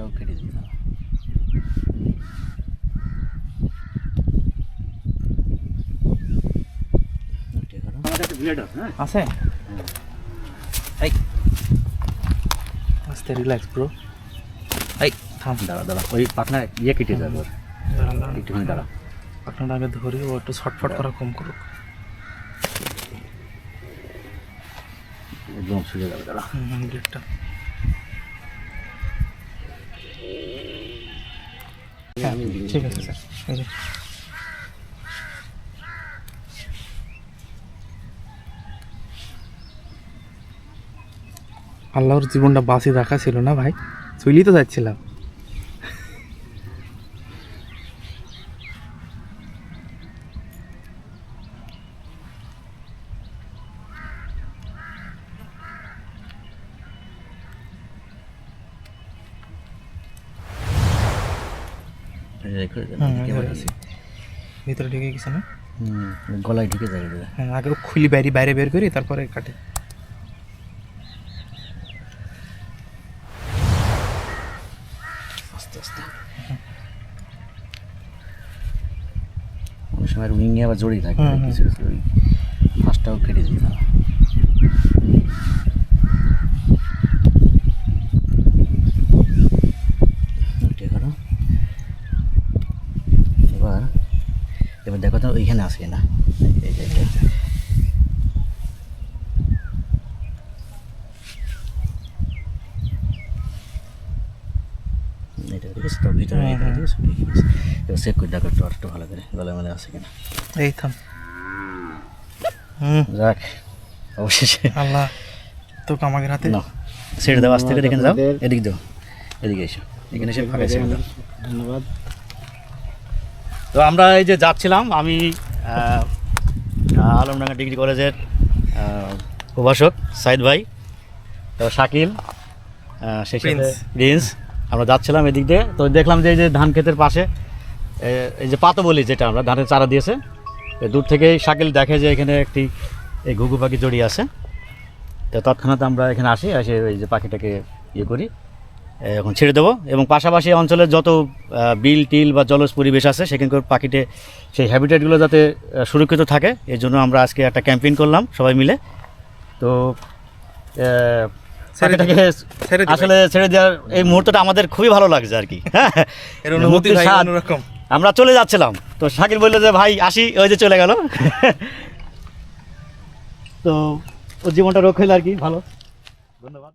ফার্স্টটাও কেটে দিই না আছে? এই। আস্তে রিল্যাক্স ব্রো এই থাম। দাঁড়া দাঁড়া। ওই পাখনা ইয়ে কেটে যাবে ওর একটুখানি দাঁড়া আপনারা আগে ধরি ও একটু ছটফট করা কম করুক। একদম সুযোগ যাবে দাঁড়া। ঠিক আছে, স্যার। এই যে। আল্লাহর জীবনটা বাসি রাখা ছিল না ভাই? চুইলি তো যাচ্ছিলাম। ভিতরে ঢুকে গেছে না? গলায় ঢুকে হ্যাঁ আগে খুলি বাইরে বাইরে বের করি তারপরে কাটে। আস্তে আস্তে। অনেক সময় উইংয়ে আবার জড়িয়ে থাকে। কিছু কিছু ওই ফার্স্টটাও কেটে দিই না ওইটা করো। এবার এবার দেখো তো ওইখানে আসে না। তো করে দেখো একটু ভালো করে কিনা। এই থাম। যাক অবশেষে। আল্লাহ হাতে। না ছেড়ে দাও আস্তে করে এখানে যাও এদিকে দাও এদিকে এসো এখানে এসে ফাঁকা ছেড়ে দাও ধন্যবাদ। তো আমরা এই যে যাচ্ছিলাম আমি আলমডাঙ্গা ডিগ্রি কলেজের প্রভাষক সাইদ ভাই তো শাকিল সেই সাথে প্রিন্স। আমরা যাচ্ছিলাম এদিক দিয়ে। তো দেখলাম যে এই যে ধান ক্ষেতের পাশে এই যে পাতো বলি যেটা আমরা ধানের চারা দিয়েছে দূর থেকেই শাকিল দেখে যে এখানে একটি এই ঘুঘু পাখি জড়িয়ে আছে। তো তৎক্ষণাৎ আমরা এখানে আসি এসে এই যে পাখিটাকে ইয়ে করি। এখন ছেড়ে দেবো। এবং পাশাপাশি অঞ্চলের যত বিল টিল বা জলজ পরিবেশ আছে সেখানকার পাখিতে সেই হ্যাবিটেটগুলো যাতে সুরক্ষিত থাকে এর জন্য আমরা আজকে একটা ক্যাম্পেইন করলাম সবাই মিলে। তো পাখিটাকে আসলে ছেড়ে দেওয়ার এই মুহূর্তটা আমাদের খুবই ভালো লাগছে আর কি। হ্যাঁ। আমরা চলে যাচ্ছিলাম। তো শাকিল বলল যে ভাই আসি ওই যে চলে গেল। তো ওর জীবনটা রক্ষা হলো আর কি ভালো। ধন্যবাদ।